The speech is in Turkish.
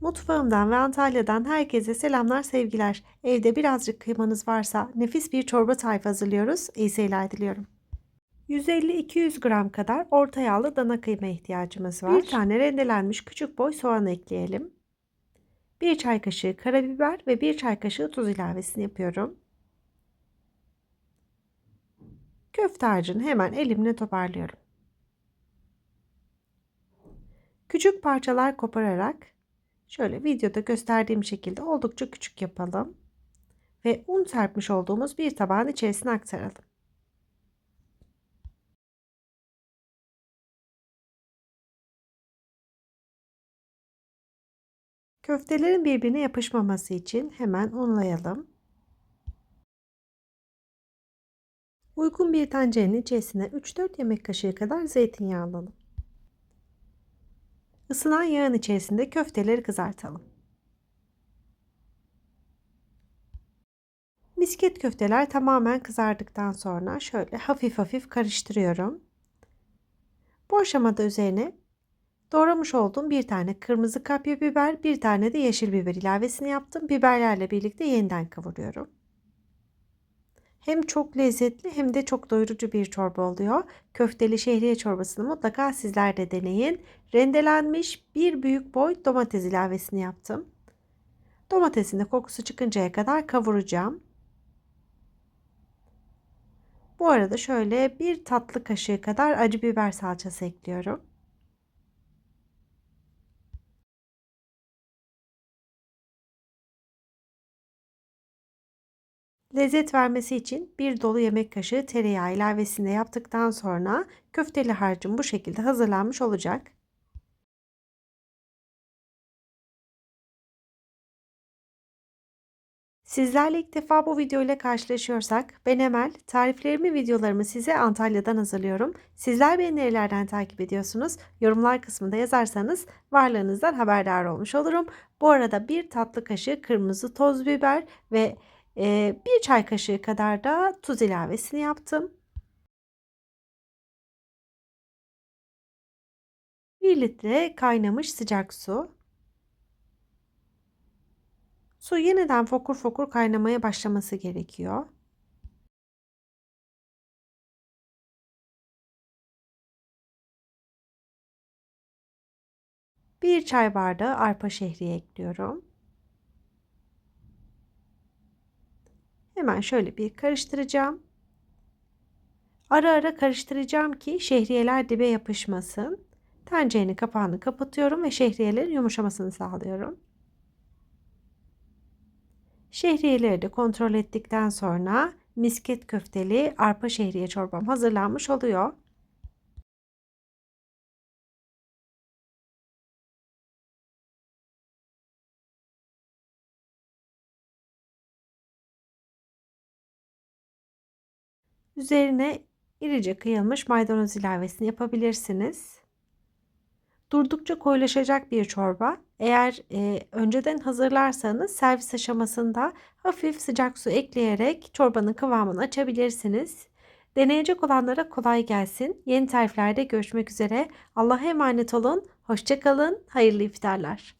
Mutfağımdan ve Antalya'dan herkese selamlar sevgiler. Evde birazcık kıymanız varsa nefis bir çorba tarifi hazırlıyoruz. İyi seyirler diliyorum. 150-200 gram kadar orta yağlı dana kıyma ihtiyacımız var. Bir tane rendelenmiş küçük boy soğan ekleyelim. 1 çay kaşığı karabiber ve 1 çay kaşığı tuz ilavesini yapıyorum. Köfte harcını hemen elimle toparlıyorum. Küçük parçalar kopararak şöyle videoda gösterdiğim şekilde oldukça küçük yapalım. Ve un serpmiş olduğumuz bir tabağın içerisine aktaralım. Köftelerin birbirine yapışmaması için hemen unlayalım. Uygun bir tencerenin içerisine 3-4 yemek kaşığı kadar zeytinyağı alalım. Isınan yağın içerisinde köfteleri kızartalım. Misket köfteler tamamen kızardıktan sonra şöyle hafif hafif karıştırıyorum. Bu aşamada üzerine doğramış olduğum bir tane kırmızı kapya biber, bir tane de yeşil biber ilavesini yaptım. Biberlerle birlikte yeniden kavuruyorum. Hem çok lezzetli hem de çok doyurucu bir çorba oluyor. Köfteli şehriye çorbasını mutlaka sizler de deneyin. Rendelenmiş bir büyük boy domates ilavesini yaptım. Domatesin de kokusu çıkıncaya kadar kavuracağım. Bu arada şöyle bir tatlı kaşığı kadar acı biber salçası ekliyorum. Lezzet vermesi için bir dolu yemek kaşığı tereyağı ilavesinde yaptıktan sonra köfteli harcım bu şekilde hazırlanmış olacak. Sizlerle ilk defa bu video ile karşılaşıyorsak ben Emel. Tariflerimi, videolarımı size Antalya'dan hazırlıyorum. Sizler beni nerelerden takip ediyorsunuz? Yorumlar kısmında yazarsanız varlığınızdan haberdar olmuş olurum. Bu arada bir tatlı kaşığı kırmızı toz biber ve bir çay kaşığı kadar da tuz ilavesini yaptım. 1 litre kaynamış sıcak su. Su yeniden fokur fokur kaynamaya başlaması gerekiyor. Bir çay bardağı arpa şehriye ekliyorum. Hemen şöyle bir karıştıracağım. Ara ara karıştıracağım ki şehriyeler dibe yapışmasın. Tencerenin kapağını kapatıyorum ve şehriyelerin yumuşamasını sağlıyorum. Şehriyeleri de kontrol ettikten sonra misket köfteli arpa şehriye çorbam hazırlanmış oluyor. Üzerine irice kıyılmış maydanoz ilavesini yapabilirsiniz. Durdukça koyulaşacak bir çorba. Eğer e, önceden hazırlarsanız servis aşamasında hafif sıcak su ekleyerek çorbanın kıvamını açabilirsiniz. Deneyecek olanlara kolay gelsin. Yeni tariflerde görüşmek üzere. Allah'a emanet olun. Hoşçakalın. Hayırlı iftarlar.